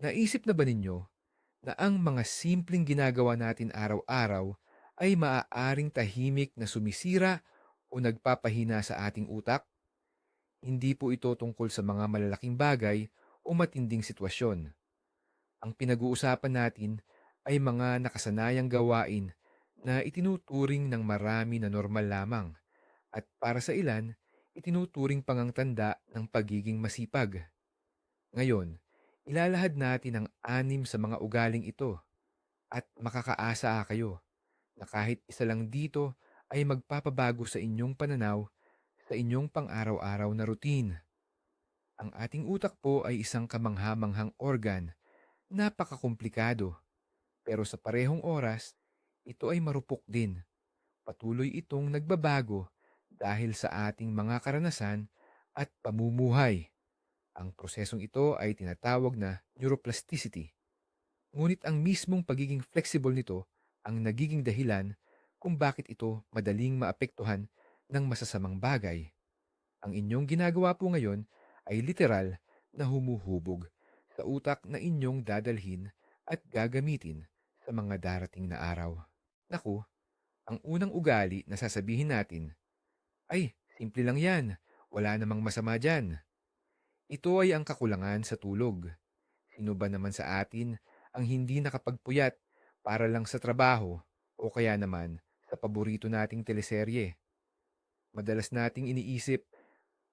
Naisip na ba ninyo na ang mga simpleng ginagawa natin araw-araw ay maaaring tahimik na sumisira o nagpapahina sa ating utak? Hindi po ito tungkol sa mga malalaking bagay o matinding sitwasyon. Ang pinag-uusapan natin ay mga nakasanayang gawain na itinuturing ng marami na normal lamang at para sa ilan, itinuturing pang ang tanda ng pagiging masipag. Ngayon, ilalahad natin ang anim sa mga ugaling ito at makakaasa kayo na kahit isa lang dito ay magpapabago sa inyong pananaw sa inyong pang-araw-araw na routine. Ang ating utak po ay isang kamangha-manghang organ, napakakomplikado, pero sa parehong oras, ito ay marupok din. Patuloy itong nagbabago dahil sa ating mga karanasan at pamumuhay. Ang prosesong ito ay tinatawag na neuroplasticity. Ngunit ang mismong pagiging flexible nito ang nagiging dahilan kung bakit ito madaling maapektuhan ng masasamang bagay. Ang inyong ginagawa po ngayon ay literal na humuhubog sa utak na inyong dadalhin at gagamitin sa mga darating na araw. Naku, ang unang ugali na sasabihin natin, ay, simple lang yan, wala namang masama dyan. Ito ay ang kakulangan sa tulog. Sino ba naman sa atin ang hindi nakapagpuyat para lang sa trabaho o kaya naman sa paborito nating teleserye? Madalas nating iniisip,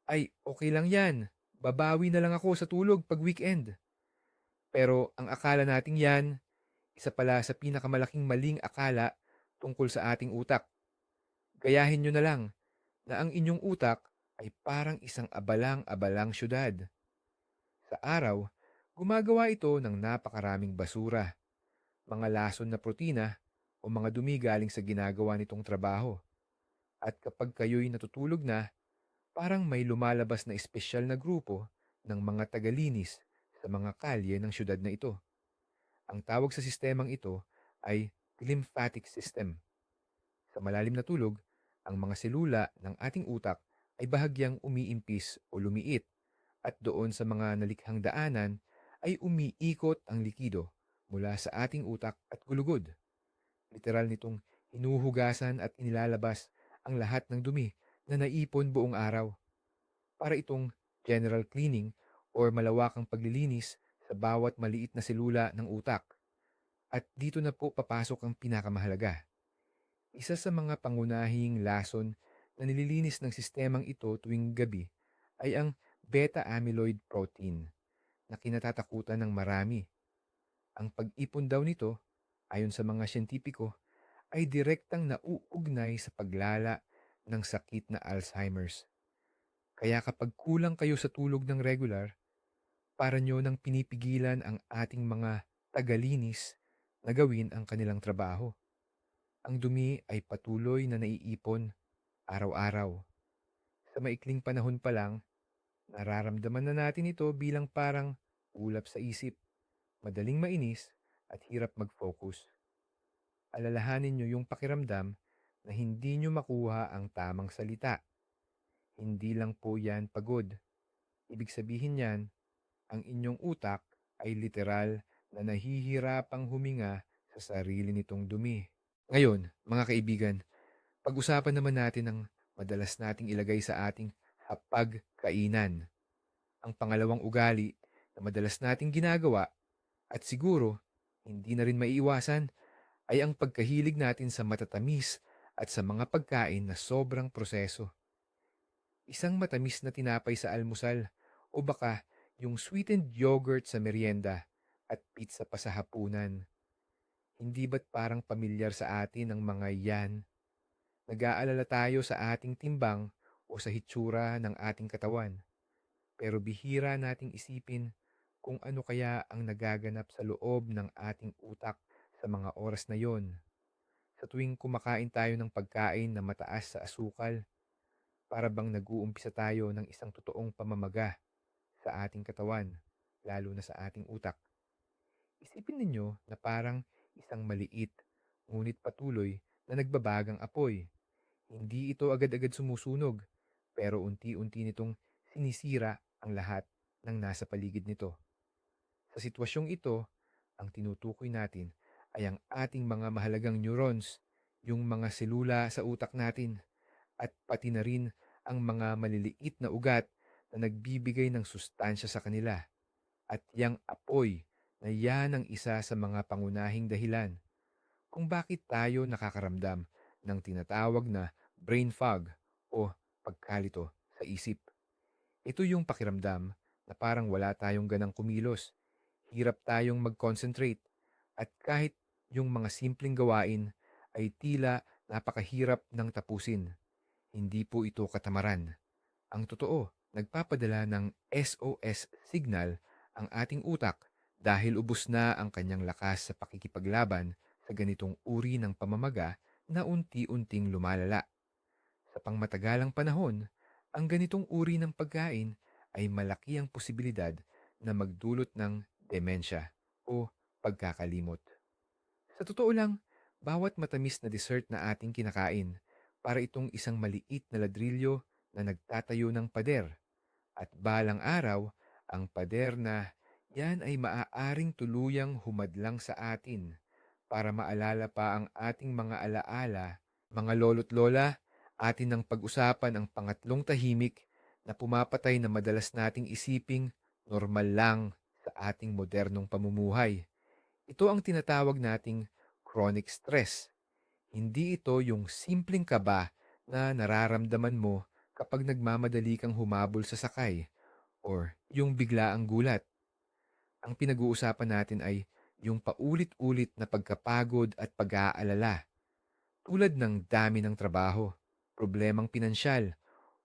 ay okay lang yan, babawi na lang ako sa tulog pag weekend. Pero ang akala nating yan, isa pala sa pinakamalaking maling akala tungkol sa ating utak. Gayahin nyo na lang na ang inyong utak ay parang isang abalang-abalang syudad. Sa araw, gumagawa ito ng napakaraming basura, mga lason na protina o mga dumi galing sa ginagawa nitong trabaho. At kapag kayo'y natutulog na, parang may lumalabas na espesyal na grupo ng mga tagalinis sa mga kalye ng syudad na ito. Ang tawag sa sistemang ito ay lymphatic system. Sa malalim na tulog, ang mga selula ng ating utak ay bahagyang umiimpis o lumiit at doon sa mga nalikhang daanan ay umiikot ang likido mula sa ating utak at gulugod. Literal nitong hinuhugasan at inilalabas ang lahat ng dumi na naipon buong araw. Para itong general cleaning or malawakang paglilinis sa bawat maliit na selula ng utak. At dito na po papasok ang pinakamahalaga. Isa sa mga pangunahing lason na nililinis ng sistemang ito tuwing gabi ay ang beta-amyloid protein na kinatatakutan ng marami. Ang pag-ipon daw nito, ayon sa mga siyentipiko, ay direktang nauugnay sa paglala ng sakit na Alzheimer's. Kaya kapag kulang kayo sa tulog ng regular, para nyo nang pinipigilan ang ating mga tagalinis na gawin ang kanilang trabaho. Ang dumi ay patuloy na naiipon araw-araw. Sa maikling panahon pa lang, nararamdaman na natin ito bilang parang ulap sa isip, madaling mainis at hirap mag-focus. Alalahanin nyo yung pakiramdam na hindi nyo makuha ang tamang salita. Hindi lang po yan pagod. Ibig sabihin yan, ang inyong utak ay literal na nahihirapang huminga sa sarili nitong dumi. Ngayon, mga kaibigan, pag-usapan naman natin ang madalas nating ilagay sa ating hapag-kainan. Ang pangalawang ugali na madalas nating ginagawa at siguro hindi na rin maiiwasan ay ang pagkahilig natin sa matatamis at sa mga pagkain na sobrang proseso. Isang matamis na tinapay sa almusal o baka yung sweetened yogurt sa merienda at pizza pa sa hapunan. Hindi ba't parang pamilyar sa atin ang mga yan? Nag-aalala tayo sa ating timbang o sa hitsura ng ating katawan. Pero bihira nating isipin kung ano kaya ang nagaganap sa loob ng ating utak sa mga oras na yon. Sa tuwing kumakain tayo ng pagkain na mataas sa asukal, para bang nag-uumpisa tayo ng isang totoong pamamaga sa ating katawan, lalo na sa ating utak. Isipin ninyo na parang isang maliit, ngunit patuloy na nagbabagang apoy. Hindi ito agad-agad sumusunog, pero unti-unti nitong sinisira ang lahat ng nasa paligid nito. Sa sitwasyong ito, ang tinutukoy natin ay ang ating mga mahalagang neurons, yung mga selula sa utak natin, at pati na rin ang mga maliliit na ugat na nagbibigay ng sustansya sa kanila. At yang apoy na yan ang isa sa mga pangunahing dahilan kung bakit tayo nakakaramdam ng tinatawag na brain fog o pagkalito sa isip. Ito yung pakiramdam na parang wala tayong ganang kumilos, hirap tayong mag-concentrate, at kahit yung mga simpleng gawain ay tila napakahirap ng tapusin. Hindi po ito katamaran. Ang totoo, nagpapadala ng SOS signal ang ating utak dahil ubos na ang kanyang lakas sa pakikipaglaban sa ganitong uri ng pamamaga na unti-unting lumalala. Sa pangmatagalang panahon, ang ganitong uri ng pagkain ay malaki ang posibilidad na magdulot ng demensya o pagkakalimot. Sa totoo lang, bawat matamis na dessert na ating kinakain, para itong isang maliit na ladrilyo na nagtatayo ng pader. At balang araw, ang pader na yan ay maaaring tuluyang humadlang sa atin para maalala pa ang ating mga alaala, mga lolo't lola, atin ng pag-usapan ang pangatlong tahimik na pumapatay na madalas nating isiping normal lang sa ating modernong pamumuhay. Ito ang tinatawag nating chronic stress. Hindi ito yung simpleng kaba na nararamdaman mo kapag nagmamadali kang humabol sa sakay or yung biglaang gulat. Ang pinag-uusapan natin ay yung paulit-ulit na pagkapagod at pag-aalala, tulad ng dami ng trabaho, problemang pinansyal,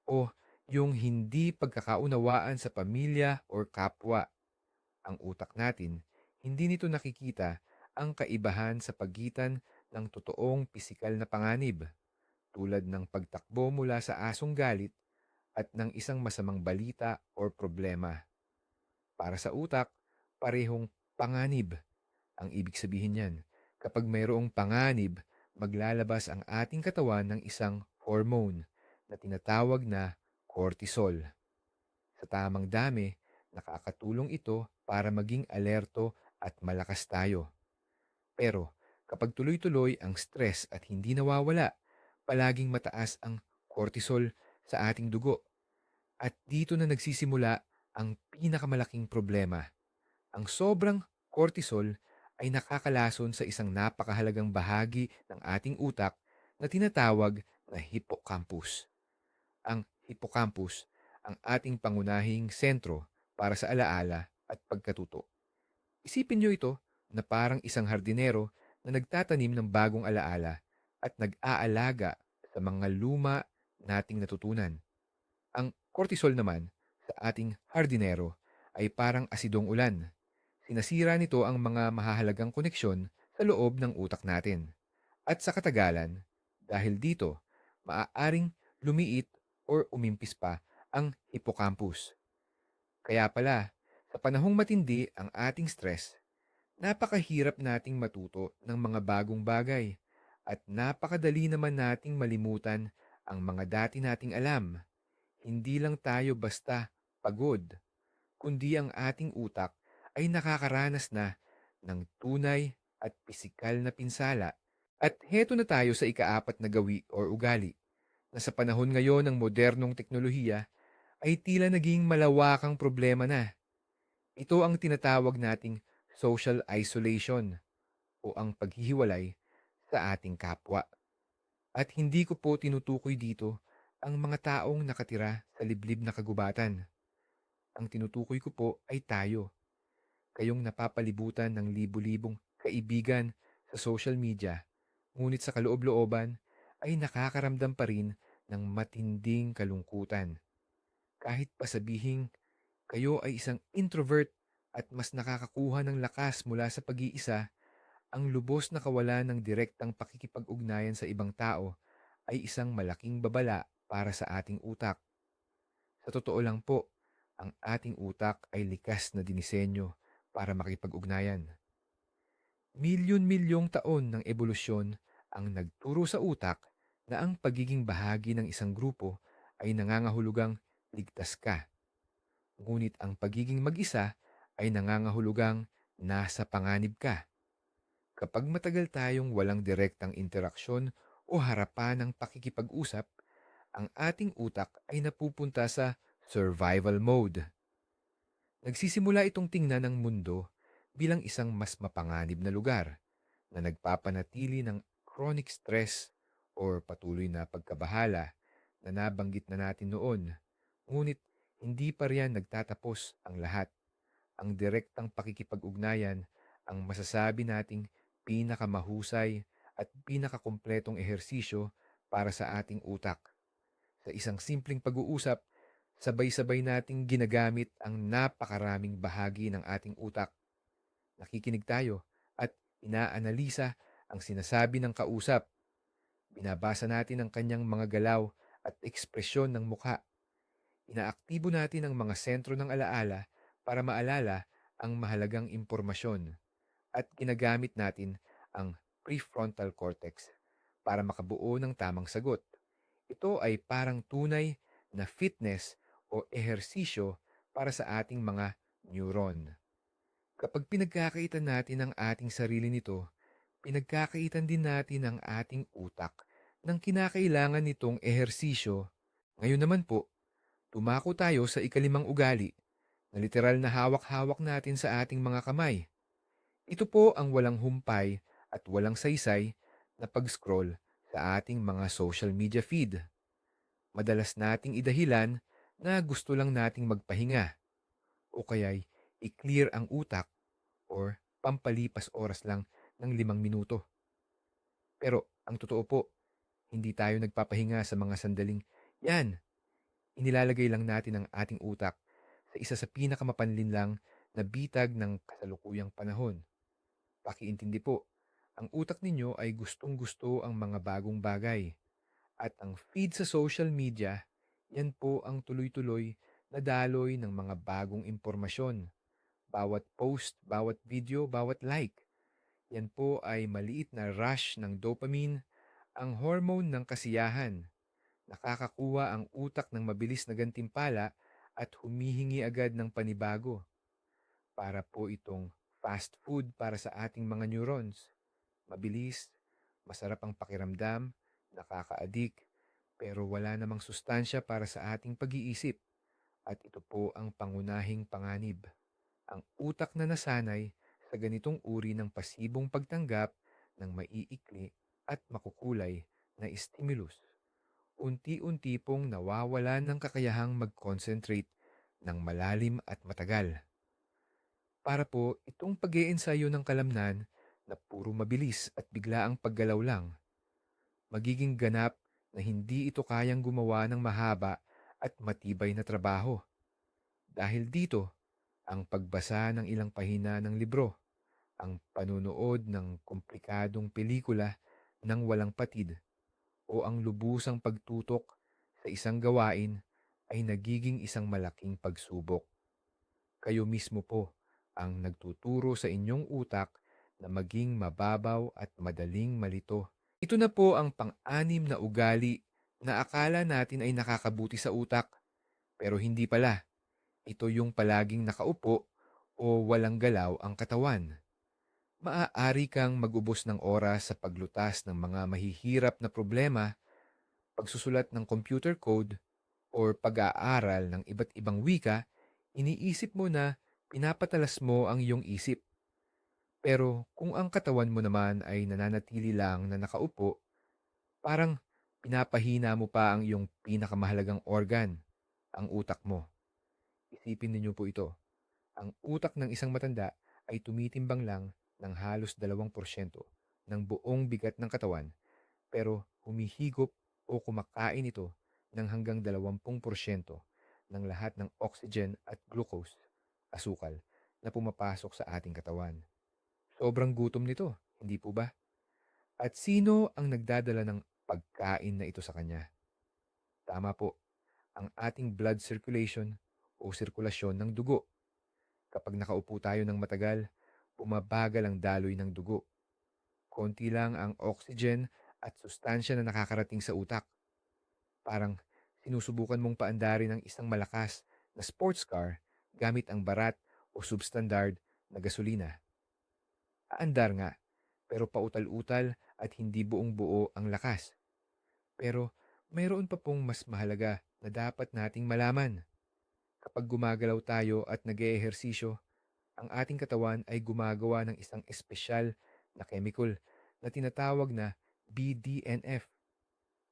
o yung hindi pagkakaunawaan sa pamilya or kapwa. Ang utak natin, hindi nito nakikita ang kaibahan sa pagitan ng totoong pisikal na panganib, tulad ng pagtakbo mula sa asong galit at ng isang masamang balita or problema. Para sa utak, parehong panganib ang ibig sabihin niyan, kapag mayroong panganib, maglalabas ang ating katawan ng isang hormone na tinatawag na cortisol. Sa tamang dami, nakakatulong ito para maging alerto at malakas tayo. Pero kapag tuloy-tuloy ang stress at hindi nawawala, palaging mataas ang cortisol sa ating dugo. At dito na nagsisimula ang pinakamalaking problema. Ang sobrang cortisol ay nakakalason sa isang napakahalagang bahagi ng ating utak na tinatawag na hippocampus. Ang hippocampus ang ating pangunahing sentro para sa alaala at pagkatuto. Isipin niyo ito na parang isang hardinero na nagtatanim ng bagong alaala at nag-aalaga sa mga luma nating natutunan. Ang cortisol naman sa ating hardinero ay parang asidong ulan Sinasira nito ang mga mahahalagang koneksyon sa loob ng utak natin. At sa katagalan, dahil dito, maaaring lumiit or umimpis pa ang hippocampus. Kaya pala, sa panahong matindi ang ating stress, napakahirap nating matuto ng mga bagong bagay at napakadali naman nating malimutan ang mga dati nating alam. Hindi lang tayo basta pagod, kundi ang ating utak ay nakakaranas na ng tunay at pisikal na pinsala. At heto na tayo sa ikaapat na gawi or ugali na sa panahon ngayon ng modernong teknolohiya ay tila naging malawakang problema na. Ito ang tinatawag nating social isolation o ang paghihiwalay sa ating kapwa. At hindi ko po tinutukoy dito ang mga taong nakatira sa liblib na kagubatan. Ang tinutukoy ko po ay tayo, kayong napapalibutan ng libu-libong kaibigan sa social media, ngunit sa kaloob-looban ay nakakaramdam pa rin ng matinding kalungkutan. Kahit pa sabihin kayo ay isang introvert at mas nakakakuha ng lakas mula sa pag-iisa, ang lubos na kawalan ng direktang pakikipag-ugnayan sa ibang tao ay isang malaking babala para sa ating utak. Sa totoo lang po, ang ating utak ay likas na dinisenyo para makipag-ugnayan. Milyon-milyong taon ng ebolusyon ang nagturo sa utak na ang pagiging bahagi ng isang grupo ay nangangahulugang ligtas ka. Ngunit ang pagiging mag-isa ay nangangahulugang nasa panganib ka. Kapag matagal tayong walang direktang interaksyon o harapan ng pakikipag-usap, ang ating utak ay napupunta sa survival mode. Nagsisimula itong tingnan ng mundo bilang isang mas mapanganib na lugar na nagpapanatili ng chronic stress or patuloy na pagkabahala na nabanggit na natin noon. Ngunit hindi pa riyan nagtatapos ang lahat. Ang direktang pakikipag-ugnayan ang masasabi nating pinakamahusay at pinakakumpletong ehersisyo para sa ating utak. Sa isang simpleng pag-uusap, sabay-sabay nating ginagamit ang napakaraming bahagi ng ating utak. Nakikinig tayo at inaanalisa ang sinasabi ng kausap. Binabasa natin ang kanyang mga galaw at ekspresyon ng mukha. Inaaktibo natin ang mga sentro ng alaala para maalala ang mahalagang impormasyon at ginagamit natin ang prefrontal cortex para makabuo ng tamang sagot. Ito ay parang tunay na fitness o ehersisyo para sa ating mga neuron. Kapag pinagkakaitan natin ang ating sarili nito, pinagkakaitan din natin ang ating utak ng kinakailangan nitong ehersisyo. Ngayon naman po, tumako tayo sa ikalimang ugali na literal na hawak-hawak natin sa ating mga kamay. Ito po ang walang humpay at walang saysay na pag-scroll sa ating mga social media feed. Madalas nating idahilan na gusto lang nating magpahinga o kaya'y i-clear ang utak or pampalipas oras lang ng limang minuto. Pero ang totoo po, hindi tayo nagpapahinga sa mga sandaling yan. Inilalagay lang natin ang ating utak sa isa sa pinakamapanlin lang na bitag ng kasalukuyang panahon. Pakiintindi po, ang utak ninyo ay gustong-gusto ang mga bagong bagay. At ang feed sa social media, yan po ang tuloy-tuloy na daloy ng mga bagong impormasyon. Bawat post, bawat video, bawat like. Yan po ay maliit na rush ng dopamine, ang hormone ng kasiyahan. Nakakakuha ang utak ng mabilis na gantimpala at humihingi agad ng panibago. Para po itong fast food para sa ating mga neurons. Mabilis, masarap ang pakiramdam, nakaka-addict, pero wala namang sustansya para sa ating pag-iisip. At ito po ang pangunahing panganib. Ang utak na nasanay sa ganitong uri ng pasibong pagtanggap ng maiikli at makukulay na stimulus. Unti-unti pong nawawala ng kakayahang mag-concentrate ng malalim at matagal. Para po itong pag ensayo ng kalamnan na puro mabilis at bigla ang paggalaw lang, magiging ganap na hindi ito kayang gumawa ng mahaba at matibay na trabaho. Dahil dito, ang pagbasa ng ilang pahina ng libro, ang panunood ng komplikadong pelikula ng walang patid, o ang lubusang pagtutok sa isang gawain ay nagiging isang malaking pagsubok. Kayo mismo po ang nagtuturo sa inyong utak na maging mababaw at madaling malito. Ito na po ang pang-anim na ugali na akala natin ay nakakabuti sa utak, pero hindi pala. Ito yung palaging nakaupo o walang galaw ang katawan. Maaari kang magubos ng oras sa paglutas ng mga mahihirap na problema, pagsusulat ng computer code, or pag-aaral ng iba't ibang wika, iniisip mo na pinapatalas mo ang iyong isip. Pero kung ang katawan mo naman ay nananatili lang na nakaupo, parang pinapahina mo pa ang iyong pinakamahalagang organ, ang utak mo. Isipin ninyo po ito. Ang utak ng isang matanda ay tumitimbang lang ng halos 2% ng buong bigat ng katawan pero humihigop o kumakain ito ng hanggang 20% ng lahat ng oxygen at glucose, asukal, na pumapasok sa ating katawan. Sobrang gutom nito, hindi po ba? At sino ang nagdadala ng pagkain na ito sa kanya? Tama po, ang ating blood circulation o sirkulasyon ng dugo. Kapag nakaupo tayo ng matagal, bumabagal ang daloy ng dugo. Konti lang ang oxygen at sustansya na nakakarating sa utak. Parang sinusubukan mong paandarin ng isang malakas na sports car gamit ang barat o substandard na gasolina. Aandar nga, pero pautal-utal at hindi buong buo ang lakas. Pero mayroon pa pong mas mahalaga na dapat nating malaman. Kapag gumagalaw tayo at nag-eehersisyo, ang ating katawan ay gumagawa ng isang espesyal na chemical na tinatawag na BDNF.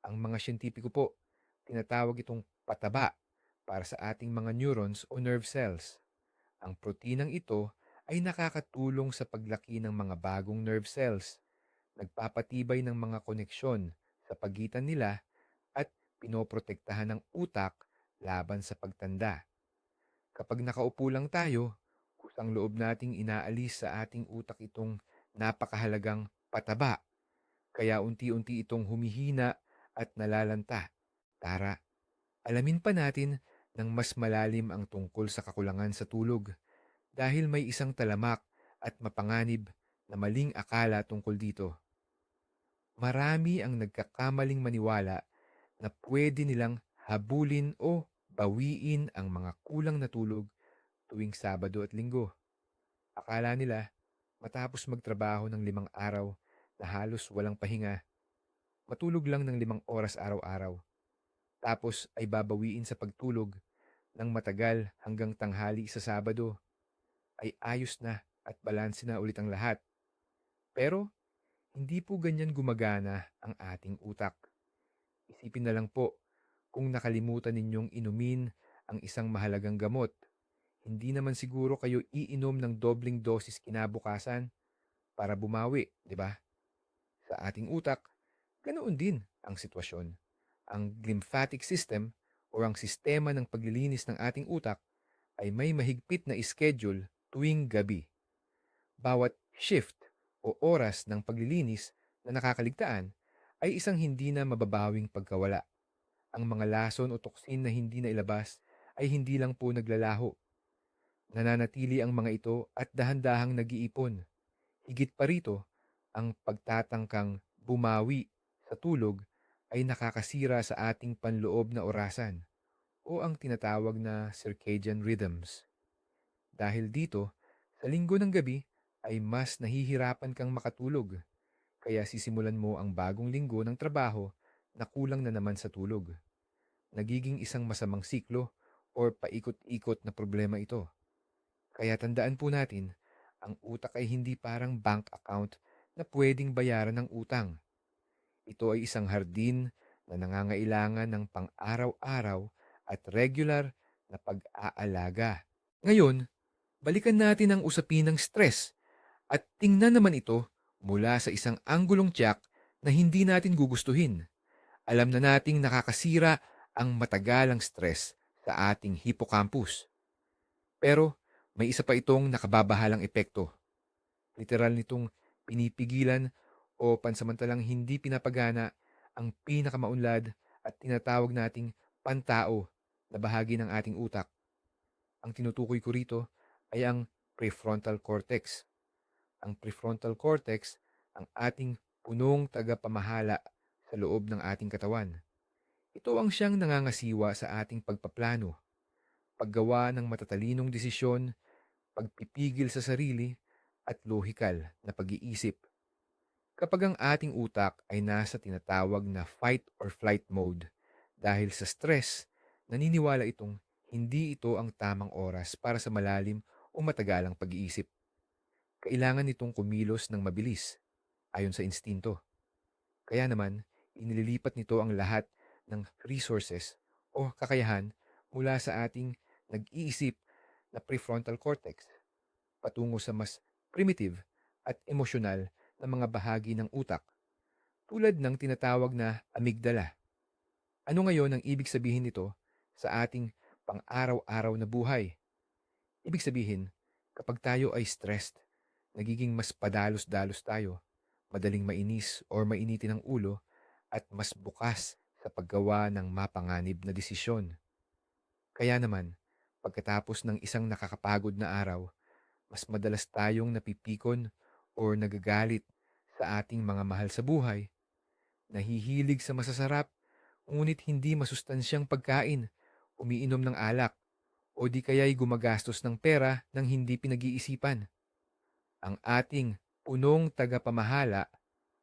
Ang mga siyentipiko po, tinatawag itong pataba para sa ating mga neurons o nerve cells. Ang proteinang ito ay nakakatulong sa paglaki ng mga bagong nerve cells, nagpapatibay ng mga koneksyon sa pagitan nila at pinoprotektahan ng utak laban sa pagtanda. Kapag nakaupo lang tayo, kusang loob nating inaalis sa ating utak itong napakahalagang pataba. Kaya unti-unti itong humihina at nalalanta. Tara, alamin pa natin ng mas malalim ang tungkol sa kakulangan sa tulog dahil may isang talamak at mapanganib na maling akala tungkol dito. Marami ang nagkakamaling maniwala na pwede nilang habulin o bawiin ang mga kulang na tulog tuwing Sabado at Linggo. Akala nila matapos magtrabaho ng limang araw na halos walang pahinga, matulog lang ng limang oras araw-araw. Tapos ay babawiin sa pagtulog ng matagal hanggang tanghali sa Sabado ay ayos na at balanse na ulit ang lahat. Pero hindi po ganyan gumagana ang ating utak. Isipin na lang po kung nakalimutan ninyong inumin ang isang mahalagang gamot. Hindi naman siguro kayo iinom ng dobling dosis kinabukasan para bumawi, di ba? Sa ating utak, ganoon din ang sitwasyon. Ang lymphatic system o ang sistema ng paglilinis ng ating utak ay may mahigpit na schedule tuwing gabi. Bawat shift o oras ng paglilinis na nakakaligtaan ay isang hindi na mababawing pagkawala. Ang mga lason o toksin na hindi na ilabas ay hindi lang po naglalaho. Nananatili ang mga ito at dahan-dahang nag-iipon. Higit pa rito, ang pagtatangkang bumawi sa tulog ay nakakasira sa ating panloob na orasan o ang tinatawag na circadian rhythms. Dahil dito, sa linggo ng gabi ay mas nahihirapan kang makatulog. Kaya sisimulan mo ang bagong linggo ng trabaho na kulang na naman sa tulog. Nagiging isang masamang siklo or paikot-ikot na problema ito. Kaya tandaan po natin, ang utak ay hindi parang bank account na pwedeng bayaran ng utang. Ito ay isang hardin na nangangailangan ng pang-araw-araw at regular na pag-aalaga. Ngayon, balikan natin ang usapin ng stress at tingnan naman ito mula sa isang anggulong tiyak na hindi natin gugustuhin. Alam na nating nakakasira ang matagalang stress sa ating hippocampus. Pero may isa pa itong nakababahalang epekto. Literal nitong pinipigilan o pansamantalang hindi pinapagana ang pinakamaunlad at tinatawag nating pantao na bahagi ng ating utak. Ang tinutukoy ko rito ay ang prefrontal cortex. Ang prefrontal cortex ang ating punong tagapamahala sa loob ng ating katawan. Ito ang siyang nangangasiwa sa ating pagpaplano, paggawa ng matatalinong desisyon, pagpipigil sa sarili, at lohikal na pag-iisip. Kapag ang ating utak ay nasa tinatawag na fight or flight mode dahil sa stress, naniniwala itong hindi ito ang tamang oras para sa malalim o matagalang pag-iisip. Kailangan nitong kumilos ng mabilis, ayon sa instinto. Kaya naman, inililipat nito ang lahat ng resources o kakayahan mula sa ating nag-iisip na prefrontal cortex patungo sa mas primitive at emosyonal na mga bahagi ng utak tulad ng tinatawag na amygdala. Ano ngayon ang ibig sabihin nito sa ating pang-araw-araw na buhay? Ibig sabihin, kapag tayo ay stressed, nagiging mas padalos-dalos tayo, madaling mainis or mainitin ang ulo, at mas bukas sa paggawa ng mapanganib na desisyon. Kaya naman, pagkatapos ng isang nakakapagod na araw, mas madalas tayong napipikon o nagagalit sa ating mga mahal sa buhay, nahihilig sa masasarap, ngunit hindi masustansyang pagkain, umiinom ng alak, o di kaya'y gumagastos ng pera ng hindi pinag-iisipan. Ang ating punong tagapamahala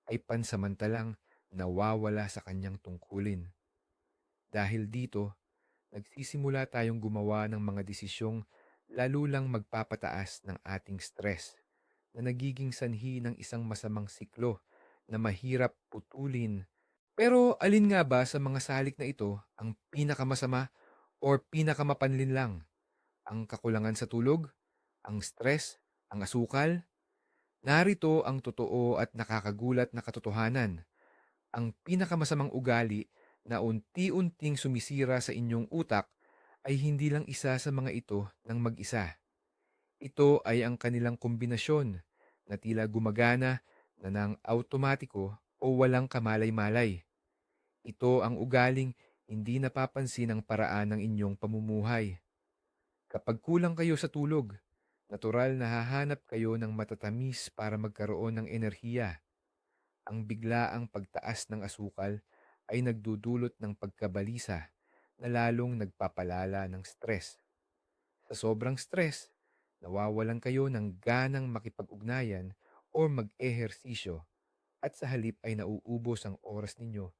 ay pansamantalang nawawala sa kanyang tungkulin. Dahil dito, nagsisimula tayong gumawa ng mga desisyong lalo lang magpapataas ng ating stress na nagiging sanhi ng isang masamang siklo na mahirap putulin. Pero alin nga ba sa mga salik na ito ang pinakamasama or pinakamapanlin lang? Ang kakulangan sa tulog? Ang stress? Ang asukal? Narito ang totoo at nakakagulat na katotohanan. Ang pinakamasamang ugali na unti-unting sumisira sa inyong utak ay hindi lang isa sa mga ito ng mag-isa. Ito ay ang kanilang kombinasyon na tila gumagana na ng automatiko o walang kamalay-malay. Ito ang ugaling hindi napapansin ang paraan ng inyong pamumuhay. Kapag kulang kayo sa tulog, natural na hahanap kayo ng matatamis para magkaroon ng enerhiya. Ang biglaang pagtaas ng asukal ay nagdudulot ng pagkabalisa na lalong nagpapalala ng stress. Sa sobrang stress, nawawalan kayo ng ganang makipag-ugnayan o mag-ehersisyo at sa halip ay nauubos ang oras ninyo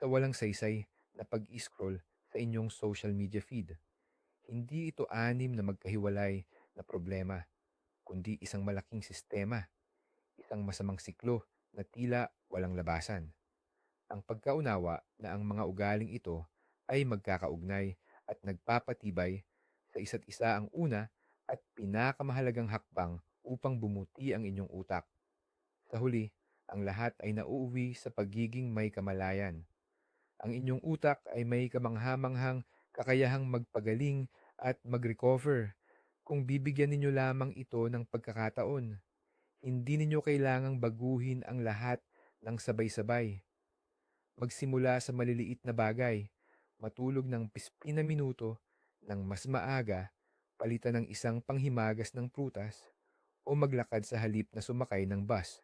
sa walang saysay na pag-scroll sa inyong social media feed. Hindi ito anim na magkahiwalay na problema, kundi isang malaking sistema, isang masamang siklo na tila walang labasan. Ang pagkaunawa na ang mga ugaling ito ay magkakaugnay at nagpapatibay sa isa't isa ang una at pinakamahalagang hakbang upang bumuti ang inyong utak. Sa huli, ang lahat ay nauuwi sa pagiging may kamalayan. Ang inyong utak ay may kamanghamanghang kakayahang magpagaling at mag-recover kung bibigyan ninyo lamang ito ng pagkakataon. Hindi ninyo kailangang baguhin ang lahat ng sabay-sabay. Magsimula sa maliliit na bagay, matulog ng pispina minuto ng mas maaga, palitan ng isang panghimagas ng prutas, o maglakad sa halip na sumakay ng bus.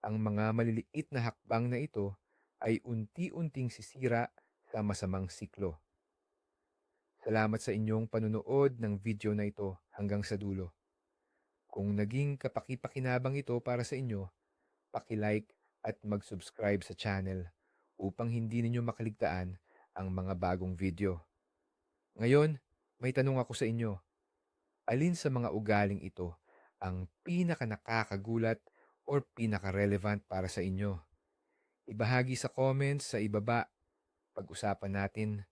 Ang mga maliliit na hakbang na ito ay unti-unting sisira sa masamang siklo. Salamat sa inyong panunood ng video na ito hanggang sa dulo. Kung naging kapaki-pakinabang ito para sa inyo, paki-like at mag-subscribe sa channel upang hindi ninyo makaligtaan ang mga bagong video. Ngayon, may tanong ako sa inyo. Alin sa mga ugaling ito ang pinaka nakakagulat or pinaka-relevant para sa inyo? Ibahagi sa comments sa ibaba. Pag-usapan natin